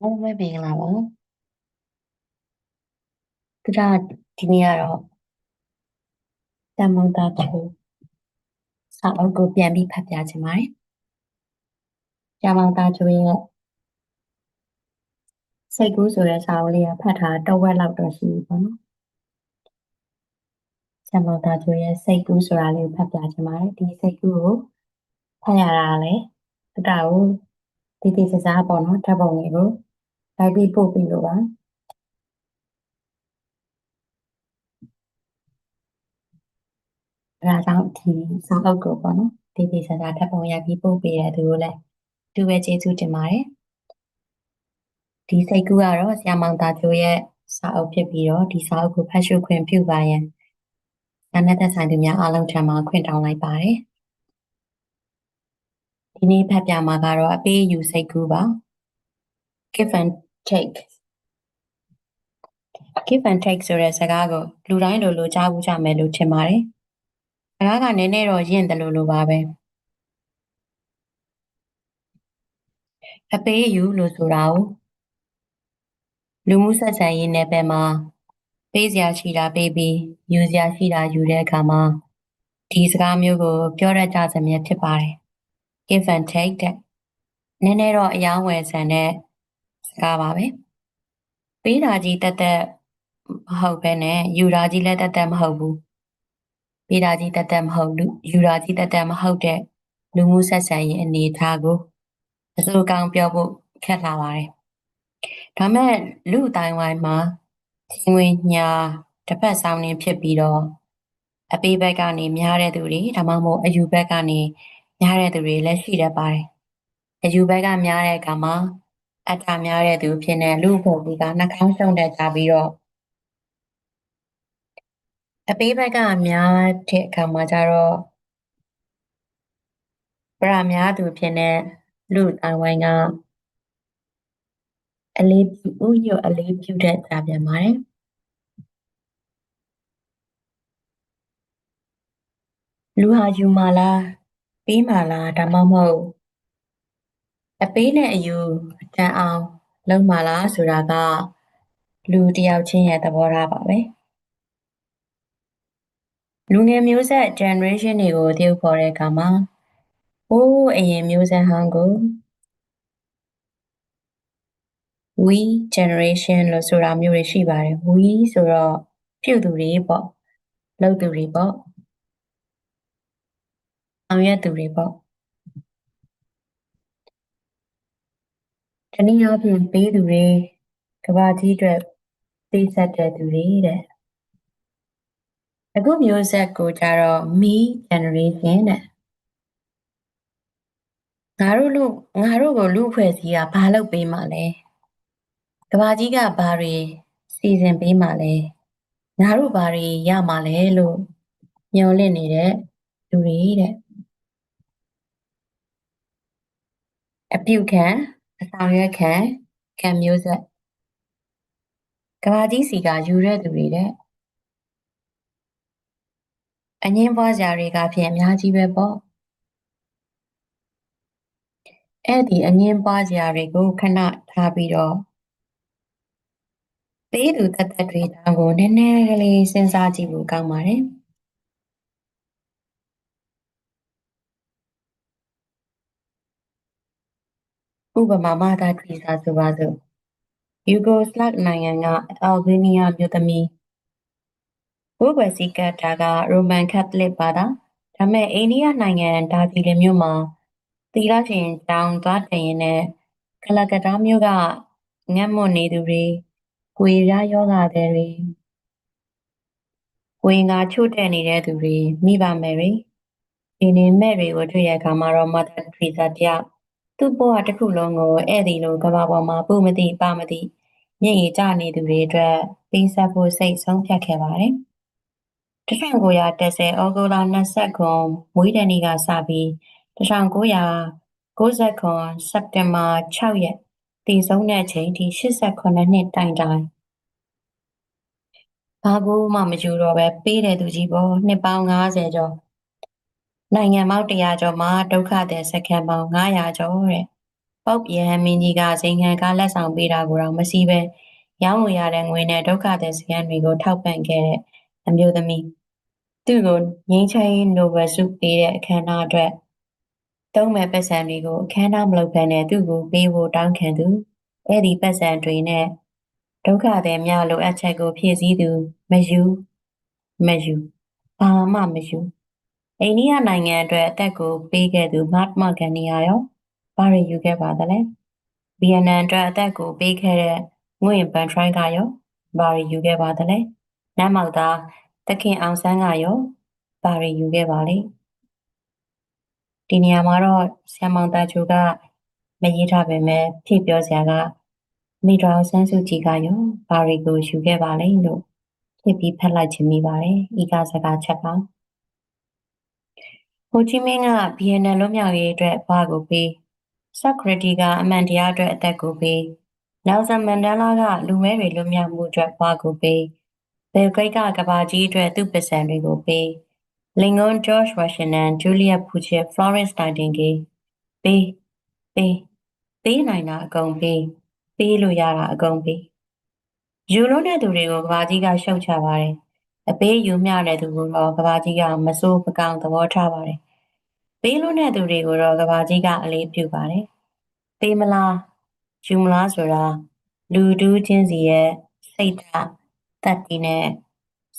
အားလုံးပဲမင်္ဂလာပါသူကဒီနေ့ကတော့တမန်တော်ချိုစာအုပ်ကိုပြန်ပြီးဖတ်ပြချင်ပါတယ်တမန်တော်ချိုရဲ့စိတ်ကူးဆိုတဲ့စာအုပ်လေးကဖတ်ထားတော့ဝက်လောက်တော့ရှိပြီပေါ့နော်တမန်တော်ချိုရဲ့စိတ်ကူးဆိုတာလေးကိုဖတ်ပြချင်ပါတယ်ဒီစိတ်ကူးကိုဖတ်ရတာလည်းသူကကိုတည်တည်စစားပေါ့နော်ဓာတ်ပုံလေးကို လိုက်ပြီးပို့ပြီးလို့ပါအဲဒါကြောင့်ဒီစာအုပ်ကိုပေါ့နော်တည်တည်စစားဓာတ်ပုံရိုက်ပြီးပို့ပေးတဲ့သူကိုလည်းသူပဲကျေးဇူးတင်ပါတယ်ဒီစိတ်ကူးကတော့ဆရာမောင်သားကျိုးရဲ့စာအုပ်ဖြစ်ပြီးတော့ဒီစာအုပ်ကိုဖတ်ရှုခွင့်ပြုပါရန်နာနဲ့သက်ဆိုင်သူများအားလုံးထံမှာခွင့်တောင်းလိုက်ပါတယ်ဒီနေ့ဖတ်ပြမှာကတော့အပေးယူစိတ်ကူးပါ give and take give and take ဆိုတဲ့စကားကိုလူတိုင်းလိုလိုကြားဘူးကြမယ်လို့ထင်ပါတယ်စကားကနည်းနည်းတော့ရင့်တယ်လို့လိုပါပဲအပေးယူလို့ဆိုတာကိုလူမှုဆက်ဆံရေးနယ်ပယ်မှာပေးစရာရှိတာပေးပြီးယူစရာရှိတာယူတဲ့အခါမှာဒီစကားမျိုးကို ပြောရကြစမြဲဖြစ်ပါတယ် give and take တဲ့နည်းနည်းတော့အယောင်းဝယ်ဆန်တဲ့စ ကားပါပဲပေးတာကြီးတက်တက်မဟုတ်ပဲနဲ့ယူတာကြီးလည်းတက်တက်မဟုတ်ဘူးပေးတာကြီးတက်တက်မဟုတ်လူယူတာကြီးတက်တက်မဟုတ်တဲ့လူမှုဆက်ဆံရေးအနေအထားကိုအစိုးကောင်းပြောဖို့ခက်လာပါတယ်ဒါမဲ့လူအတိုင်းဝိုင်းမှာချင်းဝင်ညာတစ်ဖက်ဆောင်နေဖြစ်ပြီးတော့အပေးဘက်ကနေများတဲ့သူတွေဒါမှမဟုတ်အယူဘက်ကနေများတဲ့သူတွေလည်းရှိတတ်ပါတယ်အယူဘက်ကများတဲ့အခါမှာ အထာများတဲ့သူဖြစ်နေလူဖို့ဒီကနှာခေါင်းရှုံတဲ့ကြပြီးတော့အပေးဘက်ကများတဲ့အခါမှာကျတော့ပရများသူဖြစ်နေလူအဝိုင်းကအလေးပြုဥညွတ်အလေးပြုတဲ့ကြပြန်ပါတယ်လူဟာယူမာလားပေးမာလားဒါမှမဟုတ် အပေးနဲ့အယူအတန်အောင်လုံးမာလားဆိုတာက လူတယောက်ချင်းရဲ့သဘောထားပါပဲလူငယ်မျိုးဆက် generation တွေကိုတည်ဥပေါ်တဲ့အခါမှာဟိုးအရင်မျိုးဆက်ဟောင်းကို we generation လို့ဆိုတာမျိုးတွေရှိပါတယ် we ဆိုတော့ပြုသူတွေပေါ့လုပ်သူတွေပေါ့အောင်ရသူတွေပေါ့ တနည်းအားဖြင့်ပေးသူတွေကဘာကြီးအတွက်ပေးဆက်တဲ့သူတွေတဲ့အခုမျိုးဆက်ကိုကြတော့ me generation တဲ့ငါတို့လူငါတို့ကိုလူဖွဲ့စည်းကဘာလုပ်ပေးမှလဲကဘာကြီးကဘာတွေစီစဉ်ပေးမှလဲငါတို့ဘာတွေရမှလဲလို့ညှော်လင့်နေတဲ့လူတွေတဲ့အပြုခံ အဆောင်ရွက်ခံခံမျိုးဆက်ကဘာကြီးစီကယူတဲ့သူတွေတဲ့အငင်းပွားစရာတွေကဖြင့်အများကြီးပဲပေါ့အဲ့ဒီအငင်းပွားစရာတွေကိုခဏထားပြီးတော့ပေးသူတသက်တွေတောင်ကိုနည်းနည်းကလေးစဉ်းစားကြည့်ဖို့ကောင်းပါတယ် ဥပမာမာသာထရီစာဆိုပါစို့ယူဂိုစလဗ်နိုင်ငံကအာလ်ဘေးနီးယားမြို့သမီးဘိုးဘွယ်စီကတ်တာကရိုမန်ကက်သလစ်ပါတာဒါမဲ့အိန္ဒိယနိုင်ငံဒါဒီလင်မြို့မှာသီလရှင်တောင်သွားတည်ရင်နဲ့ကလကတာမြို့ကငတ်မွတ်နေသူတွေကိုယ်ရယောဂတဲ့တွေကိုယ်ငါချို့တဲ့နေတဲ့သူတွေမိဘမယ်တွေဒီနေမဲ့တွေကိုတွေ့ရခါမှာတော့မတာထရီစာတယောက် သူ့ဘဝတစ်ခုလုံးကိုဧည့်သည်လိုကဘာပေါ်မှာပုမသိပမသိမျက်ရည်ကျနေသူတွေအတွက်ပေးဆက်ဖို့စိတ်ဆုံးဖြတ်ခဲ့ပါတယ်1930ဩဂုတ်လ29မွေးတဲ့နေ့ကစပြီး1990စက်တင်ဘာ6ရက်တည်ဆုံးတဲ့အချိန်ထိ89နှစ်တိုင်တိုင်ဘာကိုမှမယူတော့ပဲပေးတဲ့သူကြီးပေါ့နှစ်ပေါင်း90ကျော် နိုင်ငံပေါင်း100ကျော်မှာဒုက္ခသည်စခန်းပေါင်း900ကျော်တဲ့ပုပ်ယဟန်မင်းကြီးကဇိမ်ခံကားလက်ဆောင်ပေးတာကိုတော့မစီးပဲရောင်းဝယ်ရတဲ့ငွေနဲ့ဒုက္ခသည်စခန်းတွေကိုထောက်ပံ့ခဲ့တဲ့အမျိုးသမီးသူ့ကိုငင်းချိုင်းနိုဘယ်ဆုပေးတဲ့အခမ်းအနားအတွက်သုံးမဲ့ပတ်စံတွေကိုအခမ်းအနားမလုပ်ဘဲနဲ့သူ့ကိုပေးဖို့တောင်းခံသူအဲ့ဒီပတ်စံတွေနဲ့ဒုက္ခသည်များလိုအပ်ချက်ကိုဖြည့်ဆည်းသူမယူမယူဘာမှမယူ အိန္ဒိယနိုင်ငံအတွက်အသက်ကိုပေးခဲ့သူမတ်မဂန်နီယာရောဘာတွေယူခဲ့ပါသလဲဗီယက်နမ်အတွက်အသက်ကိုပေးခဲ့တဲ့ငွေဘန်ထရိုင်းကရောဘာတွေယူခဲ့ပါသလဲနမ်းမောက်သားတခင်အောင်ဆန်းကရောဘာတွေယူခဲ့ပါလဲဒီနေရာမှာတော့ဆရာမောင်တာချိုကမရေးထားပေမဲ့ဖြည့်ပြောစရာကမိတော်ဆန်းစုကြည်ကရောဘာတွေကိုယူခဲ့ပါလဲလို့ဖြစ်ပြီးဖတ်လိုက်ခြင်းမိပါတယ်ဤကစကားချက်ပါဟို ချီမင်းကဘီယန်နယ်လွတ်မြောက်ရေးအတွက်ဘာကိုပေးစကရတီကအမှန်တရားအတွက်အသက်ကိုပေး nelson mandela ကလူမဲတွေလွတ်မြောက်မှုအတွက်ဘာကိုပေးဘယ်ဂိတ်ကကဘာကြီးအတွက်သူ့ပစံတွေကိုပေးလင်ဂွန်ဂျော့ချ်ဝါရှင်တန်ဂျူလီယက်ဖူချစ်ဖလော်ရန့်စ်တိုင်တင်ကီပေးပေးပေးနိုင်တာအကုန်ပေးပေးလို့ရတာအကုန်ပေးယူလို့တဲ့သူတွေကိုကဘာကြီးကရှုတ်ချပါတယ်အပေးယူမျှတဲ့သူကိုတော့ကဘာကြီးကမစိုးမကောင်းသဘောထားပါတယ် ပေးလို့တဲ့သူတွေကိုတော့ကဘာကြီးကအလေးပြုပါတယ်ပေးမလားယူမလားဆိုတာလူတူးချင်းစီရဲ့စိတ်ဓာတ်တတ်တည်နဲ့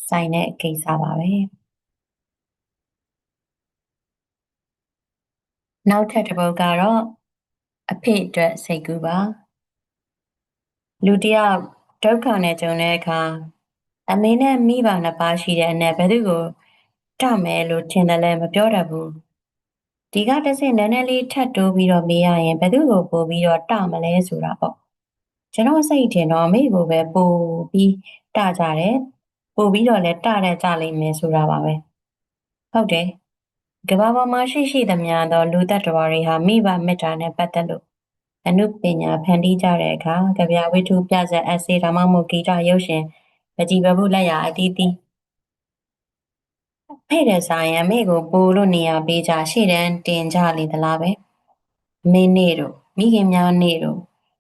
ဆိုင်တဲ့ကိစ္စပါပဲနောက်ထပ်တစ်ပုဒ်ကတော့အဖေအတွက်စိတ်ကူးပါလူတယောက်ဒုက္ခနဲ့ကြုံတဲ့အခါအမေနဲ့မိဘနှစ်ပါးရှိတဲ့အနက်ဘယ်သူကိုတမယ်လို့ထင်တယ်လဲမပြောတတ်ဘူး ဒီကတစ်စင်နည်းနည်းလေးထပ်တိုးပြီးတော့မေးရရင်ဘယ်သူကိုပို့ပြီးတော့တမလဲဆိုတာပေါ့ကျွန်တော်စိတ်ထင်တော့မိကိုပဲပို့ပြီးတကြတယ်ပို့ပြီးတော့လည်းတတဲ့ကြလိမ့်မယ်ဆိုတာပါပဲဟုတ်တယ်ကဘာပေါ်မှာရှိရှိသမျှသောလူသက်တော်တွေဟာမိဘမေတ္တာနဲ့ပတ်သက်လို့အနုပညာဖန်တီးကြတဲ့အခါကြပြဝိထုပြဇက်အစေဒါမှမဟုတ်ဂီတရုပ်ရှင်ပကြည်ပပုလက်ရအတီးတီး ဖေ့တဲ့ဆိုင်အမေကိုပို့လို့နေရပေးကြရှေ့တန်းတင်ကြလေသလားပဲမင်းနေတို့မိခင်များနေတို့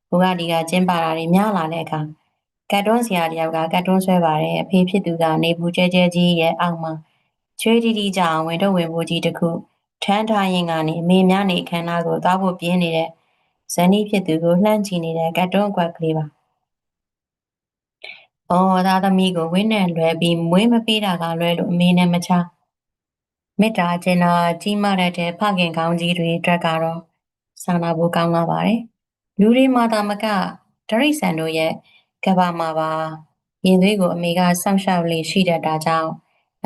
ဘုရားဒီကကျင်းပါတာတွေများလာတဲ့အခါကတ်တွန်းဆရာတယောက်ကကတ်တွန်းဆွဲပါတယ်အဖေဖြစ်သူကနေဘူးကျဲကျဲကြီးရဲ့အောက်မှာချွေးတီတီကြအောင်ဝင်တော့ဝင်ဖို့ကြီးတခုထမ်းထားရင်ကနေအမေများနေခန္ဓာကိုသွားဖို့ပြင်းနေတဲ့ဇနီးဖြစ်သူကိုလှမ်းကြည့်နေတဲ့ကတ်တွန်းအကွက်ကလေးပါ။အော်သားသမီးကိုဝင်းနဲ့လွယ်ပြီးမွေးမပေးတာကလွဲလို့အမေနဲ့မချ မေတ္တာကျင်နာကြီးမားတဲ့ဖခင်ကောင်းကြီးတွေအတွက်ကတော့စာနာဖို့ကောင်းလာပါတယ်။လူတွေမှာသာမကဒရိษံတို့ရဲ့ကဘာမှာပါရင်သွေးကိုအမေကစောင့်ရှောက်လေးရှိတတ်တာကြောင့်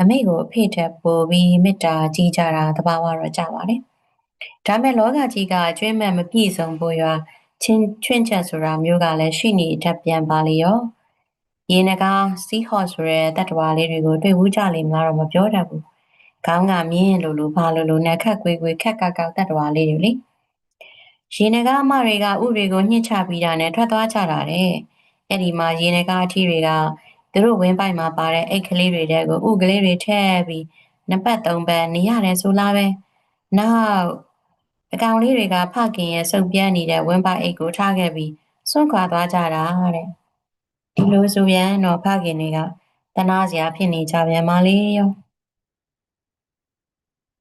အမေကိုအဖေထက်ပိုပြီးမေတ္တာကြီးကြတာတဘာဝတော့ကြပါတယ်။ဒါမဲ့လောကကြီးကအကျွမ်းမဲ့မပြည့်စုံဖို့ရွာချင်းချွင့်ချက်ဆိုတာမျိုးကလည်းရှိနေတတ်ပြန်ပါလေရော။ရေနဂါစီးဟော့ဆိုတဲ့တတ္တဝါလေးတွေကိုတွေ့ဘူးကြလိမ့်မလားတော့မပြောတတ်ဘူး။ ခေါင်းကမြင်းလိုလိုဘာလိုလိုနဲ့ခက်ကွေးကွေးခက်ကောက်ကောက်တတ္တဝါလေးတွေလေ။ရေနဂါအမတွေကဥတွေကိုညှစ်ချပြီးတာနဲ့ထွက်သွားကြတာတဲ့။အဲ့ဒီမှာရေနဂါအထီးတွေကသူတို့ဝင်းပိုက်မှာပါတဲ့အိတ်ကလေးတွေတဲ့ကိုဥကလေးတွေထည့်ပြီးနှစ်ပတ်သုံးပတ်နေရတယ်ဆိုလားပဲနောက်အကောင်လေးတွေကဖခင်ရဲ့စုပ်ပြန်းနေတဲ့ဝင်းပိုက်အိတ်ကိုထားခဲ့ပြီးစွန့်ခွာသွားကြတာတဲ့ဒီလိုဆိုပြန်တော့ဖခင်တွေကတနာစရာဖြစ်နေကြပြန်ပါလေရော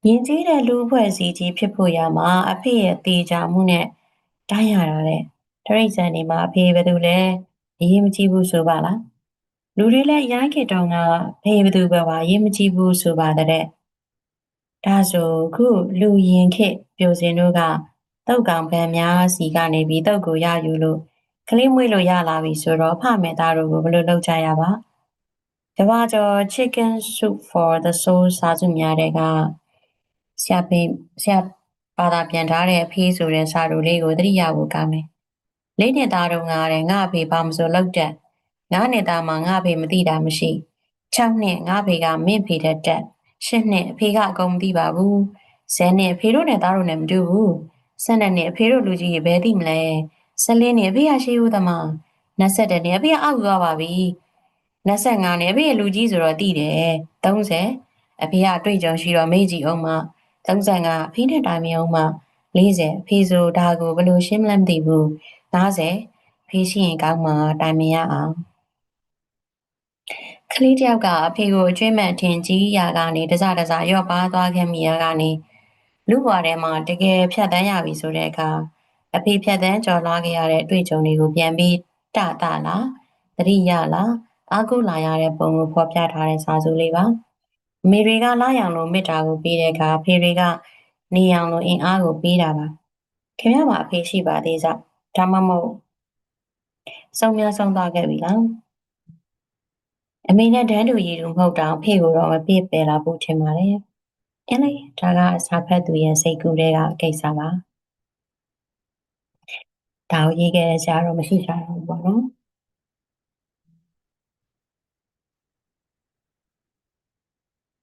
ရင်ကြီးတဲ့လူအဖွဲ့အစည်းကြီးဖြစ်ဖို့ရမှာအဖေရဲ့တေချာမှုနဲ့တိုင်းရတာတဲ့တရိတ်ဆန်နေမှာအဖေဘယ်သူလဲအရေးမကြီးဘူးဆိုပါလားလူတွေလည်းရိုင်းခေတောင်ကဖေးဘသူပဲပါရေးမကြည့်ဘူးဆိုပါတဲ့ဒါဆိုခုလူရင်ခေပြိုစင်တို့ကတုတ်ကောင်ဗန်များစီကနေပြီးတုတ်ကိုရယူလို့ကလေးမွေးလို့ရလာပြီဆိုတော့ဖမေသားတို့ကိုဘယ်လိုလုပ်ကြရပါတဘာကျော် chicken soup for the soul စာစုများတဲ့က ဆရာဖေးဆရာပါတာပြန်ထားတဲ့အဖေးဆိုတဲ့စာတို့လေးကိုသတိရဖို့ကောင်းတယ်လေးနှစ်သားတို့ငါတဲ့ငါအဖေဘာမဆိုလောက်တဲ့ငါးနှစ်သားမှငါ့ဖေမသိတာမရှိ6နှစ်ငါ့ဖေကမင့်ဖေတဲ့တက်10နှစ်အဖေကအကုန်မသိပါဘူး10နှစ်အဖေတို့နဲ့သားတို့နဲ့မတူဘူး12နှစ်အဖေတို့လူကြီးဘယ်သိမလဲ14နှစ်အဖေကရှိဦးသမား20နှစ်အဖေကအောက်သွားပါပြီ25နှစ်အဖေရဲ့လူကြီးဆိုတော့သိတယ်30အဖေကတွေ့ကြုံရှိတော့မေ့ကြည့်အောင်မ 35အဖေနဲ့တိုင်မအောင်မ40အဖေဆိုဒါကိုဘယ်လိုရှင်းမလဲမသိဘူး50ဖေးရှိရင်ကောင်းမှာတိုင်မင်ရအောင်ကလေးတယောက်ကအဖေကိုအကျွေးမဲ့ထင်ကြီးရာကနေတစတစရော့ပါသွားခဲ့မိရာကနေလူ့ဘွားထဲမှာတကယ်ဖြတ်တန်းရပြီဆိုတဲ့အခါအဖေဖြတ်တန်းကြော်လာခဲ့ရတဲ့အတွေ့အကြုံတွေကိုပြန်ပြီးတတလားသတိရလားအာကုလာရတဲ့ပုံကိုဖော်ပြထားတဲ့စာစုလေးပါ အမေတွေကလာရောင်လိုမေတ္တာကိုပေးတဲ့အခါဖေတွေကနေရောင်လိုအင်အားကိုပေးတာပါခင်ဗျားမှာအဖေရှိပါသေးကြဒါမှမဟုတ်ဆုံးများဆုံးသွားခဲ့ပြီလားအမေနဲ့တန်းတူရည်တူမဟုတ်တောင်ဖေကိုတော့မပြစ်ပယ်လာဖို့ထင်ပါတယ်။အင်းလေဒါကအစာဖက်သူရဲ့စိတ်ကူးတဲ့ကကိစ္စပါ။ဒါကိုရေးခဲ့တဲ့ဆရာတော့မရှိကြတော့ဘူးပေါ့နော်။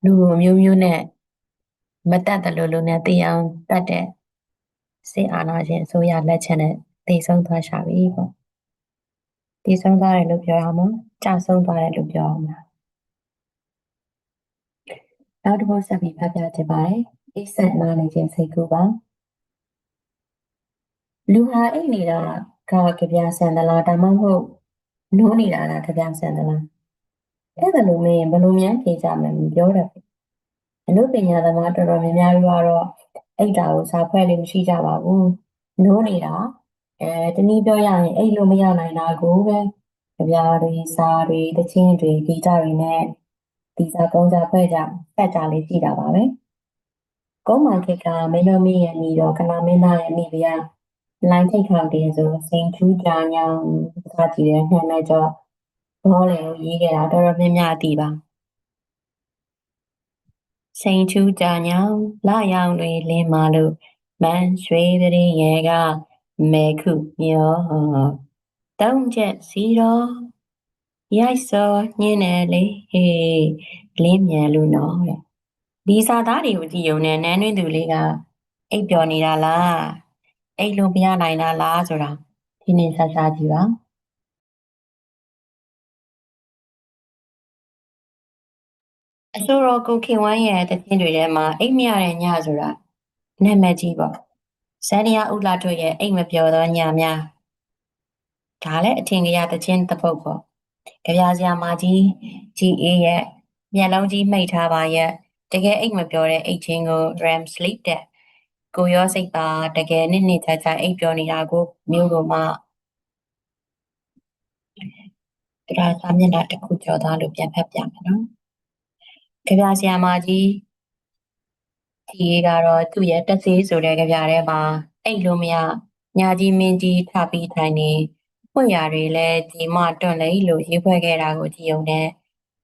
လူမျိုးမျိုးနဲ့မတတ်တယ်လို့လို့နဲ့သိအောင်တတ်တဲ့စေအာနာရှင်အစိုးရလက်ချက်နဲ့တည်ဆုံးသွားရှာပြီပေါ့။တည်ဆုံးသွားတယ်လို့ပြောရမှာကြာဆုံးသွားတယ်လို့ပြောရမှာ။နောက်တစ်ပုဒ်ဆက်ပြီးဖတ်ပြချင်ပါတယ်။အိဆက်နားနေခြင်းစိတ်ကူပါ။လူဟာအိတ်နေတာကကြပြဆန်သလားဒါမှမဟုတ်နိုးနေတာကကြပြဆန်သလား။ အဲ့ဒါလိုမင်းဘယ်လိုများဖြေကြမလဲမပြောတတ်ဘူး။အနုပညာသမားတော်တော်များများကတော့အိတ်တာကိုစာဖွဲ့လို့မရှိကြပါဘူး။နိုးနေတာအဲတနည်းပြောရရင်အိတ်လို့မရနိုင်တာကိုပဲကြပြတွေစာတွေတချင်းတွေဂီတတွေနဲ့ဒီစာကုန်းကြဖွဲ့ကြဖတ်ကြလေးရှိတာပါပဲ။ကုန်းမာခေတ်ကမင်းတို့မိရဲ့မိတော့ကလာမင်းသားရဲ့မိဗျာလိုင်းထိတ်ခေါင်တယ်ဆိုစိန်ချူးကြညောင်းစားကြည့်တဲ့နှမ်းနဲ့ကြော ဘောလေကိုရေးခဲ့တာတော်တော်များများသိပါစိန်ချူးကြညောင်းလာရောင်တွေလင်းမာလို့မန်းရွှေတရင်ရဲ့ကမေခုမျောတောင်းချက်စီတော့ရိုက်စောညင်းတယ်လေဟေးလင်းမြန်လို့နော်တဲ့ဒီစာသားတွေကိုကြည့်ုံနဲ့နန်းတွင်းသူလေးကအိပ်ပျော်နေတာလားအိပ်လို့မရနိုင်တာလားဆိုတာဒီနေ့ဆက်စားကြည့်ပါ အဆိုတော်ကိုခင်ဝမ်းရဲ့တခြင်းတွေထဲမှာအိမ်မရတဲ့ညဆိုတာနာမည်ကြီးပေါ့ဇန်နီယာဦးလာတို့ရဲ့အိမ်မပျော်သောညများဒါလည်းအထင်ကြီးတခြင်းတစ်ပုတ်ပေါ့ကြပြစရာမကြီးကြီးအေးရဲ့မျက်လုံးကြီးမှိတ်ထားပါရဲ့တကယ်အိမ်မပျော်တဲ့အိတ်ချင်းကို RAM sleep တဲ့ကိုရောစိတ်ပါတကယ်နစ်နစ်ချာချာအိပ်ပျော်နေတာကိုမျိုးကိုမှဒါစာမျက်နှာတစ်ခုကျော်သွားလို့ပြန်ဖတ်ပြမယ်နော် ကြပြဆရာမကြီးဒီကတော့သူ့ရဲ့တက်သေးဆိုတဲ့ကြပြထဲမှာအိတ်လို့မရညာကြီးမင်းကြီးထပြီးထိုင်နေဖွင့်ရတွေလည်းဒီမတွန့်လိလို့ရေးဖွဲ့ခဲ့တာကိုကြည့်ုံနဲ့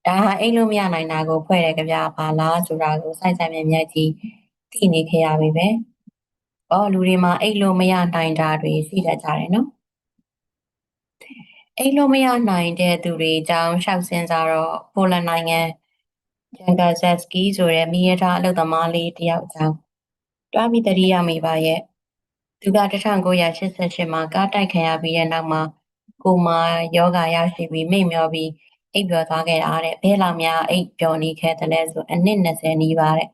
ဒါဟာအိတ်လို့မရနိုင်တာကိုဖွဲ့တဲ့ကြပြပါလားဆိုတာကိုစိုက်စိုက်မြဲမြဲကြီးသိနေခဲ့ရပြီပဲ။အော်လူတွေမှာအိတ်လို့မရနိုင်တာတွေရှိတတ်ကြတယ်နော်။အိတ်လို့မရနိုင်တဲ့သူတွေအကြောင်းရှောက်စင်စားတော့ပိုလန်နိုင်ငံ ဂျန်ကာဇက်စကီဆိုတဲ့မိရထားအလုပ်သမားလေးတယောက်အကြောင်းတွားပြီးတတိယမိပါရဲ့သူက1988မှာကားတိုက်ခံရပြီးတဲ့နောက်မှာကိုမာယောဂရရှိပြီးမိတ်မျောပြီးအိပ်ပျော်သွားခဲ့တာတဲ့ဘဲလောက်များအိပ်ပျော်နေခဲ့တယ်လဲဆိုအနည်း20နီးပါတဲ့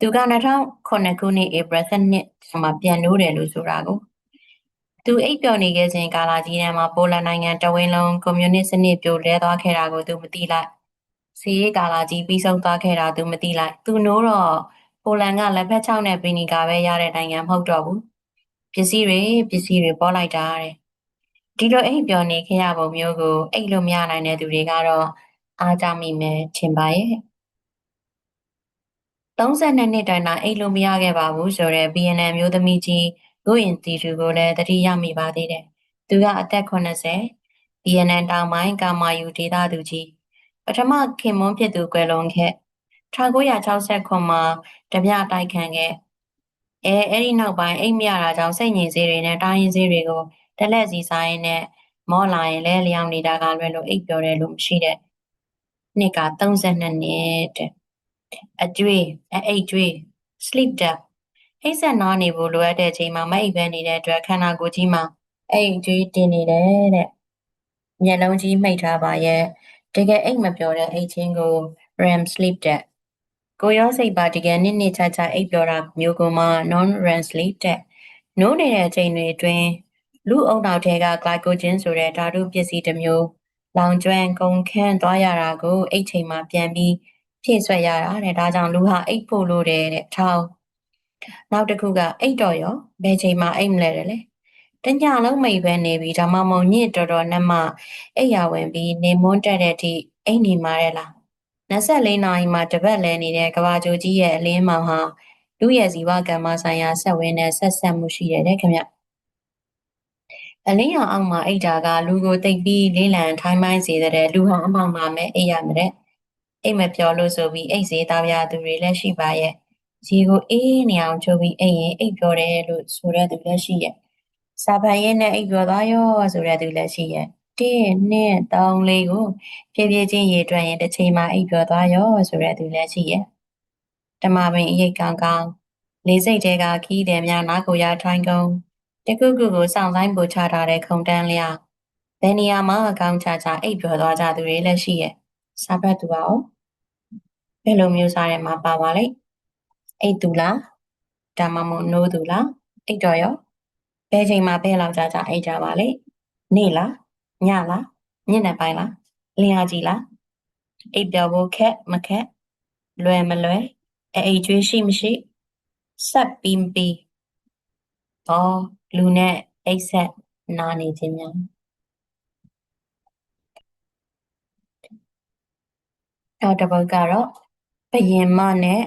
သူက2009ခုနှစ်ဧပြီ7မှာပြန်နိုးတယ်လို့ဆိုတာကိုသူအိပ်ပျော်နေခဲ့စဉ်ကာလကြီးထဲမှာပိုလန်နိုင်ငံတဝင်းလုံးကွန်မြူနစ်စနစ်ပြိုလဲသွားခဲ့တာကိုသူမသိလိုက် စီရေးကာလကြီးပြီးဆုံးသွားခဲ့တာသူမသိလိုက်သူနိုးတော့ပိုလန်ကလက်ဖက်ချောင်းနဲ့ပင်နီကာပဲရတဲ့နိုင်ငံမဟုတ်တော့ဘူးပစ္စည်းတွေပစ္စည်းတွေပေါ်လိုက်တာတဲ့ဒီလိုအိပ်ပျော်နေခဲ့ရပုံမျိုးကိုအိပ်လို့မရနိုင်တဲ့သူတွေကတော့အားကြမိမယ်ထင်ပါရဲ့32နှစ်တိုင်တာအိတ်လို့မရခဲ့ပါဘူးဆိုတော့ BNN မျိုးသမီးကြီးကိုရင်တီတူကိုလည်းတတိယမိပါသေးတယ်။သူကအသက်80 BNN တောင်ပိုင်းကာမာယူဒေသသူကြီး ပထမခင်မွန်းဖြစ်သူကွယ်လွန်ခဲ့1969မှာတပြတိုက်ခံခဲ့အဲအဲ့ဒီနောက်ပိုင်းအိတ်မရတာကြောင့်စိတ်ငြိမ်စေးတွေနဲ့တိုင်းရင်းစေးတွေကိုတလက်စီဆိုင်ရင်းနဲ့မောလာရင်လဲလျောင်းနေတာကလွယ်လို့အိတ်ပြောတယ်လို့မရှိတဲ့နှစ်က32နှစ်တဲ့အကျွေးအအိတ်ကျွေး sleep debt အိပ်ဆက်နားနေဖို့လိုအပ်တဲ့ချိန်မှာမအိပ်ဘဲနေတဲ့အတွက်ခန္ဓာကိုယ်ကြီးမှာအိတ်ကျွေးတင်နေတယ်တဲ့မျက်လုံးကြီးမှိတ်ထားပါရဲ့ တကယ်အိတ်မပြောတဲ့အိတ်ချင်းကို REM sleep debt ကိုရောစိတ်ပါတကယ်နစ်နစ်ချာချာအိပ်ပျော်တာမျိုးကိုမှ non rensely တက်နိုးနေတဲ့အချိန်တွေအတွင်းလူအုံနောက်ထဲက glycogen ဆိုတဲ့ဓာတုပစ္စည်းတစ်မျိုးလောင်ကျွမ်းကုန်ခန့်သွားရတာကိုအိတ်ချိန်မှာပြန်ပြီးဖြည့်ဆွက်ရတာတဲ့ဒါကြောင့်လူဟာအိတ်ဖို့လို့တဲ့တဲ့ထောင်းနောက်တစ်ခုကအိတ်တော်ရောဘယ်ချိန်မှအိတ်မလဲတယ်လေ တညလုံးမိတ်ပဲနေပြီးဒါမှမဟုတ်ညစ်တော်တော်နဲ့မှအိတ်ရဝင်ပြီးနေမွန်းတက်တဲ့အထိအိတ်နေမှာတဲ့လား24နာရီမှာတပတ်လဲနေတဲ့ကဘာဂျိုကြီးရဲ့အလင်းမောင်ဟာလူရဲ့ဇီဝကမ္မဆိုင်ရာဆက်ဝင်တဲ့ဆက်ဆက်မှုရှိတယ်တဲ့ခင်ဗျအလင်းရောင်အောက်မှာအိတ်တာကလူကိုတိတ်ပြီးလေးလံထိုင်းမိုင်းစေတဲ့လူဟာအမောင်မှာမဲ့အိတ်ရမယ်တဲ့အိတ်မပြောလို့ဆိုပြီးအိတ်စေးသားပြသူတွေလည်းရှိပါရဲ့ရေကိုအေးနေအောင်ချုပ်ပြီးအိတ်ရင်အိတ်ပြောတယ်လို့ဆိုတဲ့သူလည်းရှိရဲ့ စာဖန်ရင်နဲ့အိတ်ပြောသွားရောဆိုတဲ့သူလည်းရှိရဲ့တင်းနဲ့တောင်းလေးကိုဖြည်းဖြည်းချင်းရေတွက်ရင်တစ်ချိန်မှအိပ်ပျော်သွားရောဆိုတဲ့သူလည်းရှိရဲ့ဓမ္မပင်အရိတ်ကောင်းကောင်းလေးစိတ်တဲကခီးတယ်များနားကိုရထိုင်းကုန်တကုကုကိုစောင့်ဆိုင်ပို့ချထားတဲ့ခုံတန်းလျာဘယ်နေရာမှာအကောင်းချချအိပ်ပျော်သွားကြသူတွေလည်းရှိရဲ့စာဖတ်သူပါအောင်ဘယ်လိုမျိုးစားရဲမှာပါပါလိမ့်အိတ်သူလားဒါမှမဟုတ်နိုးသူလားအိတ်တော်ရော ဘယ်ချိန်မှာဘယ်လောက်ကြာကြာအိတ်ကြပါလိမ့်နေလားညလားညနေပိုင်းလားလင်းအားကြီးလားအိပ်ပျော်ဖို့ခက်မခက်လွယ်မလွယ်အိတ်ကျွေးရှိမရှိဆက်ပြီးမပြီးဟောလူနဲ့အိတ်ဆက်နာနေခြင်းများနောက်တစ်ပုဒ်ကတော့ဘယင်မနဲ့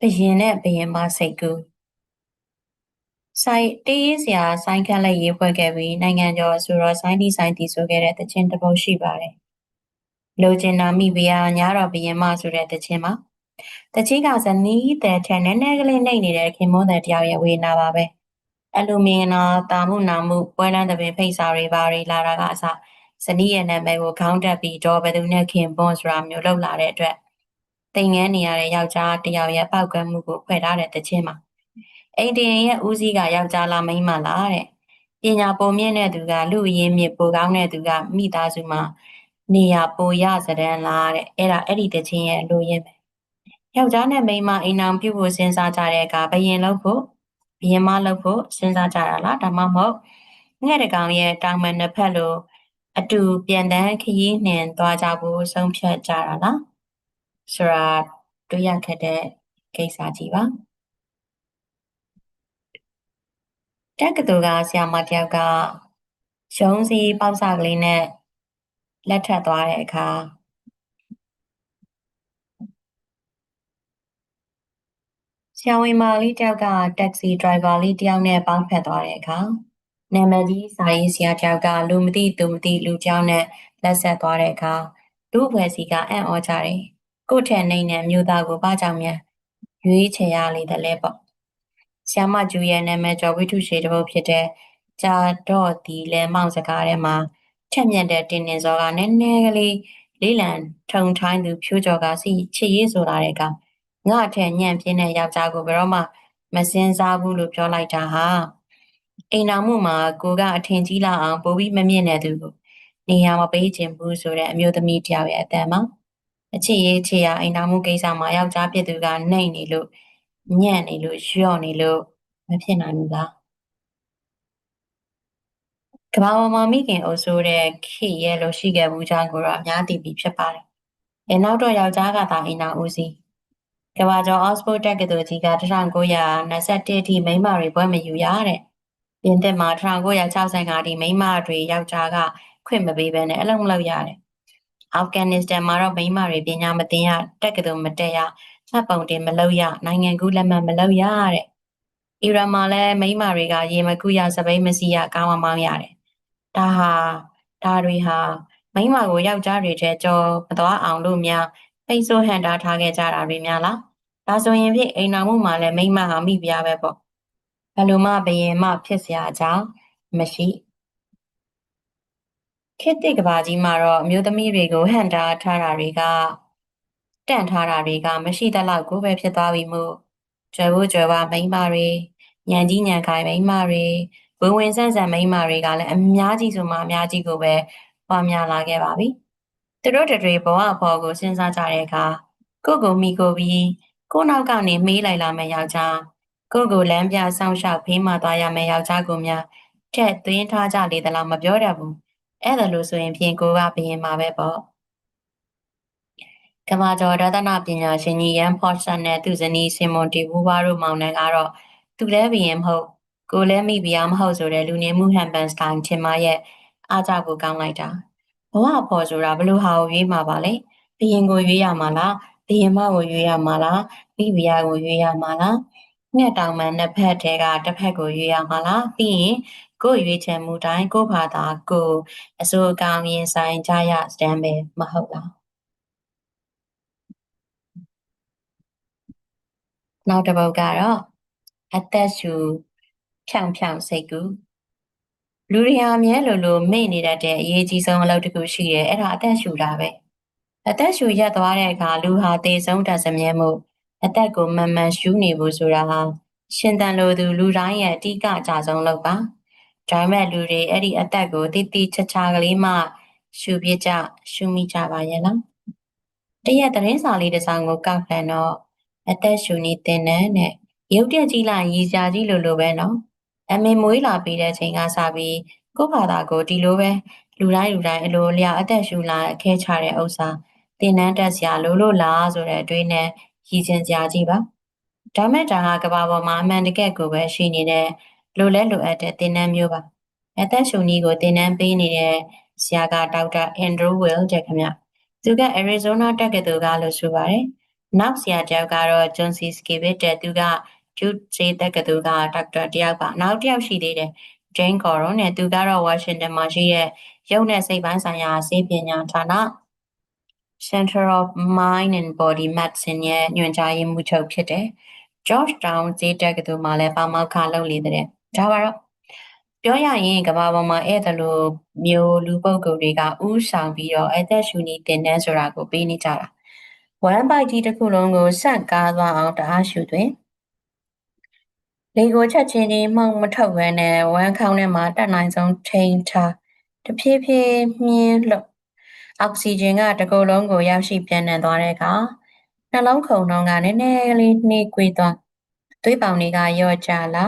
ဘယင်နဲ့ဘယင်မစိတ်ကူ ဆိုင်တေးရေးစရာဆိုင်းခန့်လက်ရေးဖွဲ့ခဲ့ပြီးနိုင်ငံကျော်ဆိုတော့ဆိုင်းဒီဆိုင်းတီဆိုခဲ့တဲ့တခြင်းတစ်ပုဒ်ရှိပါတယ်။လိုချင်နာမိဘုရားညာတော်ဘယင်မဆိုတဲ့တခြင်းမှာတခြင်းကဇနီးတဲ့ထဲနည်းနည်းကလေးနှိမ့်နေတဲ့ခင်မွန်းတဲ့တယောက်ရဲ့ဝေနာပါပဲ။အလူမင်နာတာမှုနာမှုပွဲလန်းတဲ့ပင်ဖိတ်စာတွေပါတွေလာတာကအစဇနီးရဲ့နာမည်ကိုခေါင်းတက်ပြီးတော့ဘယ်သူနဲ့ခင်ပွန်းဆိုတာမျိုးလောက်လာတဲ့အတွက်တိမ်ငန်းနေရတဲ့ယောက်ျားတယောက်ရဲ့ပောက်ကမှုကိုဖွဲ့ထားတဲ့တခြင်းမှာ အိမ်တင်ရဲ့ဦးစီးကယောက်ျားလားမိန်းမလားတဲ့ပညာပုံမြင့်တဲ့သူကလူအရင်းမြစ်ပိုကောင်းတဲ့သူကမိသားစုမှာနေရပိုရစဒန်လားတဲ့အဲ့ဒါအဲ့ဒီတခြင်းရဲ့လူရင်းပဲယောက်ျားနဲ့မိန်းမအိမ်အောင်ပြုဖို့စဉ်းစားကြတဲ့အခါဘယင်လုပ်ဖို့ဘယင်မလုပ်ဖို့စဉ်းစားကြတာလားဒါမှမဟုတ်ငှက်တကောင်ရဲ့တောင်မနှစ်ဖက်လိုအတူပြန်တန်းခရီးနှင်သွားကြဖို့ဆုံးဖြတ်ကြတာလားဆိုတာတွေ့ရခဲ့တဲ့ကိစ္စကြီးပါ တက္ကသိုလ်ကဆရာမတယောက်ကရုံးစည်းပေါက်စကလေးနဲ့လက်ထပ်သွားတဲ့အခါဆရာဝန်မလေးတယောက်ကတက္ကစီဒရိုင်ဘာလေးတယောက်နဲ့ပေါင်းဖက်သွားတဲ့အခါနာမည်ကြီးစာရေးဆရာတယောက်ကလူမသိသူမသိလူကြောင်းနဲ့လက်ဆက်သွားတဲ့အခါလူဖွဲ့စီကအံ့ဩကြတယ်ကိုယ့်ထက်နှိမ့်တဲ့မျိုးသားကိုဘာကြောင့်များရွေးချယ်ရလေတယ်လဲပေါ့ ဆ iam မကျူရဲ့နာမည်ကျော်ဝိထုရှည်တစ်ပုဒ်ဖြစ်တဲ့ကြာတော့ဒီလဲမောင်စကားထဲမှာထက်မြက်တဲ့တင်းနေစောကနည်းနည်းကလေးလေးလံထုံထိုင်းသူဖြိုးကျော်ကစီချစ်ရေးဆိုလာတဲ့ကငါထက်ညံ့ပြင်းတဲ့ယောက်ျားကိုဘယ်တော့မှမစင်စားဘူးလို့ပြောလိုက်တာဟာအိမ်တော်မှုမှာကိုကအထင်ကြီးလာအောင်ပိုပြီးမမြင့်တဲ့သူကိုနေရာမပေးခြင်းဘူးဆိုတဲ့အမျိုးသမီးတယောက်ရဲ့အတန်မှာအချစ်ရေးချစ်ရအိမ်တော်မှုကိစ္စမှာယောက်ျားဖြစ်သူကနှိမ့်နေလို့ ညံ့နေလို့လျော့နေလို့မဖြစ်နိုင်ဘူးလားကဘာပေါ်မှာမိခင်အုပ်ဆိုးတဲ့ခေရဲ့လို့ရှိခဲ့ဘူးကြောင်းကိုတော့အများသိပြီးဖြစ်ပါတယ်။အဲနောက်တော့ယောက်ျားကသာအိမ်တော်ဦးစီးကဘာကျော်အော့စဖို့တက္ကသိုလ်ကြီးက1921အထိမိန်းမတွေဘွဲ့မယူရတဲ့။ပြင်သစ်မှာ1965အထိမိန်းမတွေယောက်ျားကခွင့်မပေးဘဲနဲ့အလုံးမလုပ်ရတယ်။အာဖဂန်နစ္စတန်မှာတော့မိန်းမတွေပညာမသင်ရတက္ကသိုလ်မတက်ရ မှတ်ပုံတင်မလုပ်ရနိုင်ငံကူးလက်မှတ်မလုပ်ရတဲ့အီရန်မှာလည်းမိန်းမတွေကရေမကူးရစပိန်မစီရကောင်းအောင်မောင်းရတယ်ဒါဟာဒါတွေဟာမိန်းမကိုယောက်ျားတွေထဲကြောမသွားအောင်လို့များပိတ်ဆို့ဟန်တာထားခဲ့ကြတာတွေများလားဒါဆိုရင်ဖြင့်အိမ်တော်မှုမှာလည်းမိန်းမဟာမိဖုရားပဲပေါ့ဘယ်လိုမှဘယင်မဖြစ်စရာအကြောင်းမရှိခေတ်တစ်ကဘာကြီးမှာတော့အမျိုးသမီးတွေကိုဟန်တာထားတာတွေက တန့်ထားတာတွေက မရှိသလောက်ကိုပဲဖြစ်သွားပြီမို့ကျွယ်ဖို့ကျွယ်ဝမိန်းမတွေညံကြီးညံခိုင်မိန်းမတွေဝင်ဝင်ဆန့်ဆန့်မိန်းမတွေကလည်းအများကြီးဆိုမှအများကြီးကိုပဲပွားများလာခဲ့ပါပြီသူတို့တွေဘဝအပေါ်ကိုစဉ်းစားကြတဲ့အခါကိုကိုမိကိုပြီးကိုနောက်ကနေမေးလိုက်လာမယ်ယောက်ျားကိုကိုလမ်းပြဆောင်ရှောက်ဖေးမှသွားရမယ်ယောက်ျားကိုများထက်သွင်းထားကြလေသလားမပြောတတ်ဘူးအဲ့ဒါလို့ဆိုရင်ဖြင့်ကိုကဘယင်မှာပဲပေါ့ ကမာကျော်ရတနာပညာရှင်ကြီးရန်ဖော့ဆန်နဲ့သူဇနီးစင်မွန်တီဘူဘာတို့မောင်နှံကတော့သူလည်းဘယင်မဟုတ်ကိုလည်းမိဖုရားမဟုတ်ဆိုတဲ့လူနေမှုဟန်ပန်စတိုင်းထင်မရဲ့အားကြကိုကောင်းလိုက်တာဘဝပေါ်ဆိုတာဘလို့ဟာကိုရွေးမှာပါလဲဘယင်ကိုရွေးရမှာလားဘယင်မကိုရွေးရမှာလားမိဖုရားကိုရွေးရမှာလားငှက်တောင်မှနှစ်ဖက်ထဲကတစ်ဖက်ကိုရွေးရမှာလားပြီးရင်ကိုရွေးချယ်မှုတိုင်းကိုဘာသာကိုအစိုးအကောင်ရင်ဆိုင်ကြရစတမ်းပဲမဟုတ်လား နောက်တစ်ပုဒ်ကတော့အသက်ရှူဖြောင်ဖြောင်စိတ်ကူလူတွေဟာအမြဲလိုလိုမေ့နေတတ်တဲ့အရေးကြီးဆုံးအလုပ်တစ်ခုရှိတယ်အဲ့ဒါအသက်ရှူတာပဲအသက်ရှူရက်သွားတဲ့အခါလူဟာသေဆုံးတတ်စမြဲမှုအသက်ကိုမမှန်ရှူနေဖို့ဆိုတာဟာရှင်တန်လိုသူလူတိုင်းရဲ့အဓိကအကြဆုံးလုပ်ပါဒါပေမဲ့လူတွေအဲ့ဒီအသက်ကိုတိတိချာချာကလေးမှရှူပြကြရှူမိကြပါရဲ့လားတရက်သတင်းစာလေးတစ်စောင်ကိုကောက်ဖန်တော့ အသက်ရှူနေတင်တဲ့နဲ့ရုပ်တရက်ကြီးလာရည်စရာကြီးလိုလိုပဲနော်အမေမွေးလာပြီးတဲ့ချိန်ကစပြီးကိုယ့်ဘာသာကိုဒီလိုပဲလူတိုင်းလူတိုင်းအလိုအလျောက်အသက်ရှူလာအခဲချတဲ့ဥစ္စာတင်နန်းတက်စရာလိုလို့လားဆိုတဲ့အတွေးနဲ့ရည်စင်စရာကြီးပါဒါမဲ့ဒါဟာကဘာပေါ်မှာအမှန်တကယ်ကိုပဲရှိနေတဲ့လိုလဲလိုအပ်တဲ့တင်နန်းမျိုးပါအသက်ရှူနည်းကိုတင်နန်းပေးနေတဲ့ဆရာကဒေါက်တာအန်ဒရူးဝီလ်တဲ့ခင်ဗျသူကအရီဇိုနာတက္ကသိုလ်ကလို့ဆိုပါတယ် နောက်ဆရာတယောက်ကတော့ဂျွန်စီစကီဗစ်တဲ့သူကဂျူးဂျေတက္ကသိုလ်ကဒေါက်တာတယောက်ပါနောက်တစ်ယောက်ရှိသေးတယ်ဂျိန်းကော်ရွန်နဲ့သူကတော့ဝါရှင်တန်မှာရှိတဲ့ရုပ်နဲ့စိတ်ပိုင်းဆိုင်ရာဆေးပညာဌာန Center of Mind and Body Medicine ရဲ့ညွှန်ကြားရေးမှူးချုပ်ဖြစ်တယ်။ Georgetown ဈေးတက္ကသိုလ်မှာလည်းပါမောက္ခလုပ်လေတဲ့။ဒါပါတော့ပြောရရင်ကမ္ဘာပေါ်မှာအဲ့ဒါလိုမျိုးလူပုဂ္ဂိုလ်တွေကဥဆောင်ပြီးတော့အသက်ရှူနေတင်တဲ့ဆိုတာကိုပေးနေကြတာ။ one bite ကြီးတစ်ခုလုံးကိုဆက်ကားသွားအောင်တအားရှူသွင်းလေကိုချက်ချင်းချင်းမှောင်မထုတ်ဘဲနဲ့ဝမ်းခေါင်းထဲမှာတက်နိုင်ဆုံးထိန်ထားတဖြည်းဖြည်းမြင်းလို့အောက်ဆီဂျင်ကတကူလုံးကိုရောက်ရှိပြန်နှံသွားတဲ့အခါနှလုံးခုန်နှုန်းကနည်းနည်းလေးနှေးကွေးသွားသွေးပေါင်တွေကရော့ကျလာ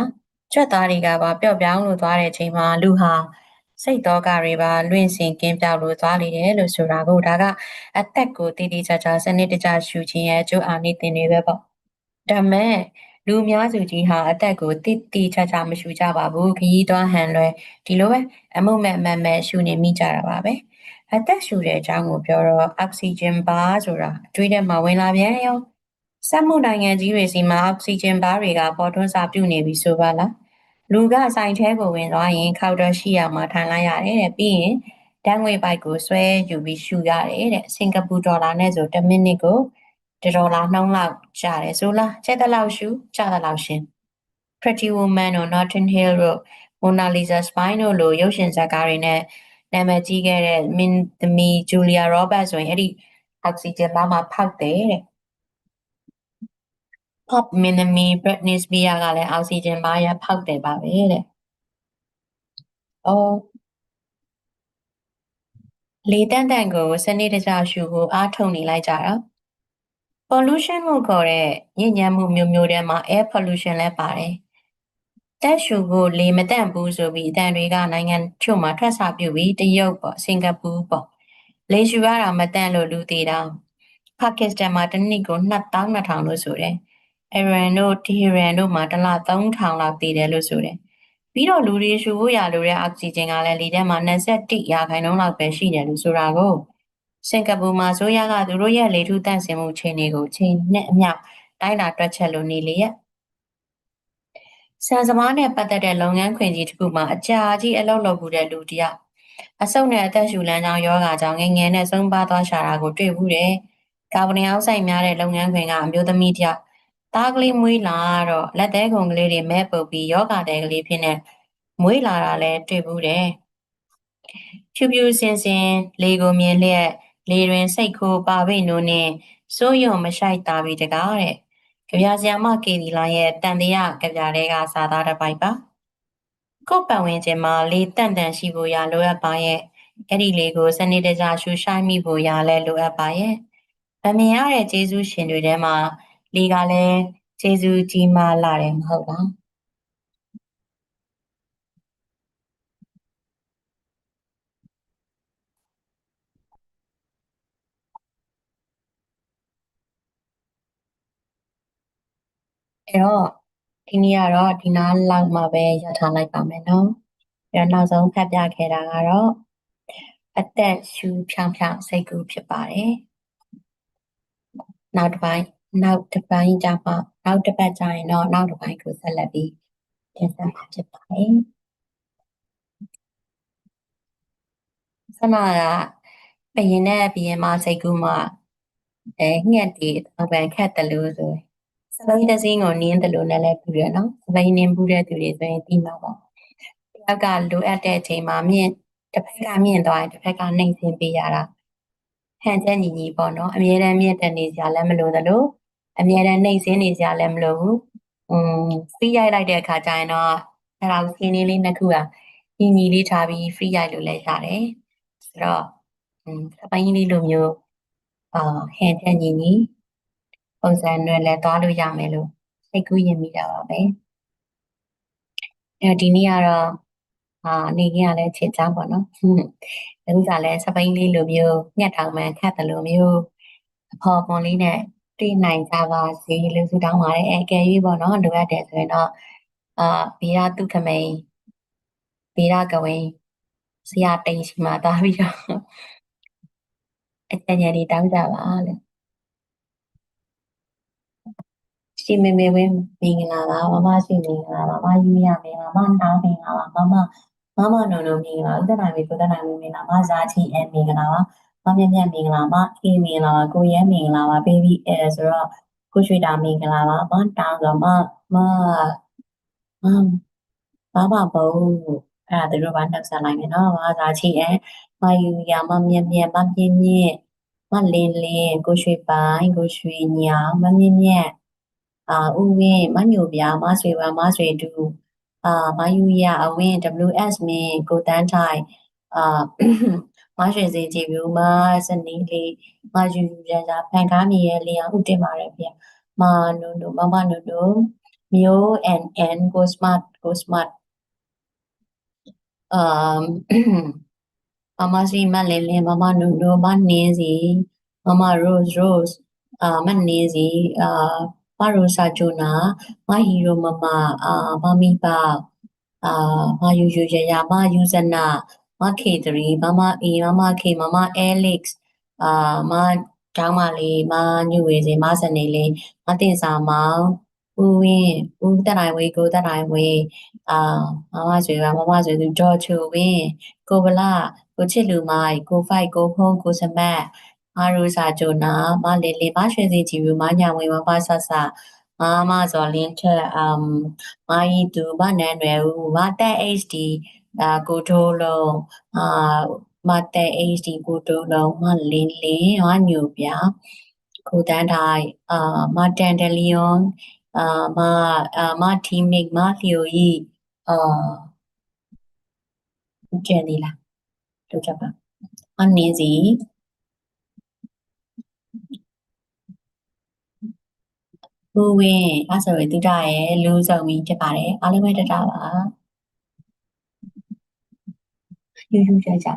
ကြွက်သားတွေကပါပျော့ပြောင်းလို့သွားတဲ့အချိန်မှာလူဟာ စိတ်တော့ကတွေပါလွင့်စင်ကင်းပြောက်လို့သွားလိတယ်လို့ဆိုတာကိုဒါကအသက်ကိုတည်တည်ချာချာစနစ်တကျရှူခြင်းရဲ့အကျိုးအာနိသင်တွေပဲပေါ့ဒါမဲ့လူအများစုကြီးဟာအသက်ကိုတိတိကျကျမရှူကြပါဘူးခရီးသွားဟန်လွယ်ဒီလိုပဲအမှုမဲ့မမဲ့ရှူနေမိကြတာပါပဲအသက်ရှူတဲ့အကြောင်းကိုပြောတော့အောက်ဆီဂျင်ဘာဆိုတာအတွေးထဲမှာဝင်လာပြန်ရောစက်မှုနိုင်ငံကြီးတွေစီမှာအောက်ဆီဂျင်ဘာတွေကပေါ်ထွန်းစာပြုနေပြီဆိုပါလား လူကဆိုင်ထဲကိုဝင်သွားရင်ခောက်တော့ရှိရမှာထိုင်လိုက်ရတယ်တဲ့ပြီးရင်တန်းငွေပိုက်ကိုဆွဲယူပြီးရှူရတယ်တဲ့စင်ကာပူဒေါ်လာနဲ့ဆို1မိနစ်ကိုဒေါ်လာနှုန်းလောက်ကျတယ်ဆိုလားကျက်တဲ့လောက်ရှူကျတဲ့လောက်ရှင် Pretty Woman တို့ Notting Hill တို့ Mona Lisa Spine တို့လိုရုပ်ရှင်ဇာတ်ကားတွေနဲ့နာမည်ကြီးခဲ့တဲ့မင်းသမီး Julia Roberts ဆိုရင်အဲ့ဒီအောက်ဆီဂျင်ဘာမှာဖောက်တယ်တဲ့ pop မင်းသမီး Britney Spears ကလည်းအောက်ဆီဂျင်ဘာရဖောက်တယ်ပါပဲတဲ့။အော်လေတန့်တန့်ကိုစနေတကျရှူကိုအားထုတ်နေလိုက်ကြတာ။ pollution လို့ခေါ်တဲ့ညစ်ညမ်းမှုမျိုးမျိုးထဲမှာ air pollution လည်းပါတယ်။တက်ရှူကိုလေမတန့်ဘူးဆိုပြီးအတန်တွေကနိုင်ငံချို့မှာထွက်စာပြုပြီးတရုတ်ပေါ့စင်ကာပူပေါ့လေရှူရတာမတန့်လို့လူသေးတာပါကစ္စတန်မှာတစ်နှစ်ကို2200လို့ဆိုတယ်။ အရန်တို့တီဟီရန်တို့မှာတစ်လ3000လောက်သေးတယ်လို့ဆိုတယ်။ပြီးတော့လူတွေရှူဖို့ရလိုတဲ့အောက်ဆီဂျင်ကလည်းလေထဲမှာ21ရာခိုင်နှုန်းလောက်ပဲရှိတယ်လို့ဆိုတာကိုစင်ကာပူမှာဆိုရကသူတို့ရဲ့လေထုတန့်စင်မှုချိန်တွေကိုချိန်နဲ့အမျှတိုင်းတာတွက်ချက်လို့နေလေရဲ့ဆန်စမားနဲ့ပတ်သက်တဲ့လုပ်ငန်းခွင်ကြီးတစ်ခုမှာအကြာကြီးအလုပ်လုပ်မှုတဲ့လူတယောက်အဆုတ်နဲ့အသက်ရှူလမ်းကြောင်းယောဂါကြောင့်ငငယ်နဲ့ဆုံးပါသွားရှာတာကိုတွေ့ဘူးတယ်။ကာဗွန်ဒိုင်အောက်ဆိုက်များတဲ့လုပ်ငန်းခွင်ကအမျိုးသမီးတယောက် သားကလေးမွေးလာတော့လက်သေးခုံကလေးတွေမဲပုတ်ပြီးယောဂါတဲ့ကလေးဖြစ်နေမွေးလာတာလည်းတွေ့ဘူးတယ်။ဖြူဖြူစင်စင်လေကိုမြင်လျက်လေတွင်စိတ်ခိုးပါပိတ်နိုးနှင့်စိုးရုံမရှိုက်တာပြီတကားတဲ့။ကြပြဆရာမကေဒီလာရဲ့တန်တရားကြပြတဲ့ကစာသားတစ်ပိုက်ပါ။ကိုယ်ပတ်ဝန်းကျင်မှာလေတန့်တန့်ရှိဖို့ရလိုအပ်ပါရဲ့။အဲ့ဒီလေကိုစနစ်တကျရှူရှိုင်းမိဖို့ရလဲလိုအပ်ပါရဲ့။မမြင်ရတဲ့ကျေးဇူးရှင်တွေထဲမှာ လေကလည်းကျေးဇူးကြီးမားလာတယ်မဟုတ်လားအဲ့တော့ဒီနေ့ကတော့ဒီနားလောက်မှပဲရထားလိုက်ပါမယ်နော်အဲ့တော့နောက်ဆုံးဖတ်ပြခဲ့တာကတော့အသက်ရှူဖြောင်ဖြောင်စိတ်ကူးဖြစ်ပါတယ်နောက်တစ်ပိုင်း နောက်တစ်ပိုင်းကြမှာနောက်တစ်ပတ်ကျရင်တော့နောက်တစ်ပိုင်းကိုဆက်လက်ပြီးတင်ဆက်မှာဖြစ်ပါတယ်ဆနာကဘယင်းနဲ့ဘယင်းမစိတ်ကူးမှာအဲငှက်တီအပန်ခတ်တယ်လို့ဆိုစပိန်တစင်းကိုနင်းတယ်လို့လည်းပြရနော်စပိန်နင်းပူတဲ့သူတွေဆိုရင်ဒီမှာပေါ့တယောက်ကလိုအပ်တဲ့အချိန်မှာမြင့်တစ်ဖက်ကမြင့်သွားရင်တစ်ဖက်ကနှိမ့်ဆင်းပေးရတာဟန်ချက်ညီညီပေါ့နော်အမြဲတမ်းမြင့်တက်နေကြလည်းမလို့သလို အမြဲတမ်းနှိမ့်ဆင်းနေကြလည်းမလို့ဘူးอืม free ရိုက်လိုက်တဲ့အခါကျရင်တော့အဲ့ဒါကိုစင်းလေးလေးနှစ်ခုကညီညီလေးထားပြီး free ရိုက်လို့လည်းရတယ်ဆိုတော့อืมအပိုင်းလေးလိုမျိုးအာဟန်ချက်ညီညီပုံစံတွေလည်းသွားလို့ရမယ်လို့စိတ်ကူးရင်မိတာပါပဲအဲဒီနေ့ကတော့အာနေကလည်းချစ်ချောင်းပေါ့နော်အခုကလည်းစပိန်လေးလိုမျိုးညက်ထောင်မှန်ခတ်တယ်လို့မျိုးအဖော်ပွန်လေးနဲ့ တွေ့နိုင်ကြပါစေလို့ဆုတောင်းပါတယ်အဲကယ်၍ပေါ့နော်လိုအပ်တယ်ဆိုရင်တော့အာဗီရာတုခမိန်ဗီရာကဝင်းဆရာတိန်ရှိမှတာပြီးတော့အကျဉ်းကြီးတောင်းကြပါလို့ရှိမေမေဝင်းမင်္ဂလာပါမမရှိမင်္ဂလာပါမယူရမင်္ဂလာမတောင်းမင်္ဂလာပါမမမမနုံနုံမင်္ဂလာဥဒနာမေကုဒနာမေမင်္ဂလာမဇာချီအဲမင်္ဂလာပါ မမြတ်မြတ်မင်္ဂလာမအေးမင်္ဂလာပါကိုရဲမင်္ဂလာပါဘေဘီအဲဆိုတော့ကိုရွှေတာမင်္ဂလာပါမတောင်းတော့မမမမမဘုံအဲ့ဒါတို့ဘာနှုတ်ဆက်လိုက်မယ်နော်မဇာချီအဲမယူရမမြတ်မြတ်မပြင်းမြင့်မလင်းလင်းကိုရွှေပိုင်းကိုရွှေညောင်မမြင့်မြတ်အာဦးဝင်းမညိုပြမဆွေပါမဆွေတူအာမယူရအဝင်း WS မင်းကိုတန်းထိုင်အာ မရွှေစင်ကြည်ဘူးမစနီးလေးမယူရကြဖန်ကားမြေရဲ့လျောင်ဥတင်ပါတယ်ဗျမနုနုမမနုနုမျိုး and and go smart go smart အမ်မမစီမလင်းလင်းမမနုနုမနင်းစီမမ rose rose အာမနင်းစီအာမရိုစာဂျိုနာမဟီရိုမမအာမမီပါအာမယူယူရရမယူဇနာ မခေတရီမမအေမမခေမမအဲလက်စ်အာမကျောင်းမလေးမညူဝေစီမစနေလေးမတင်စာမောင်ဦးဝင်းဦးတက်နိုင်ဝေးကိုတက်နိုင်ဝေးအာမမဆွေပါမမဆွေသူဒေါ်ချူဝင်းကိုဗလာကိုချစ်လူမိုင်ကိုဖိုက်ကိုဖုံးကိုစမတ်မရူစာဂျိုနာမလေးလေးမရွှေစီကြည်ဘူးမညာဝေးမပဆဆမမဇော်လင်းချက်အမ်မာယီတူမနန်ရွယ်ဦးမတက် HD အာကိုထိုးလုံးအာမတက် HD ကိုထိုးလုံးမလင်းလင်းမညူပြကိုတန်းတိုင်းအာမတန်ဒလီယွန်အာမအာမတီမစ်မလျိုဤအာကျန်နေလားတို့ချက်ပါမနင်းစီဘူဝင်းအဲဆိုရင်တုဒရဲ့လူဆောင်ပြီးဖြစ်ပါတယ်အားလုံးပဲတတာပါ ယူယူကြကြ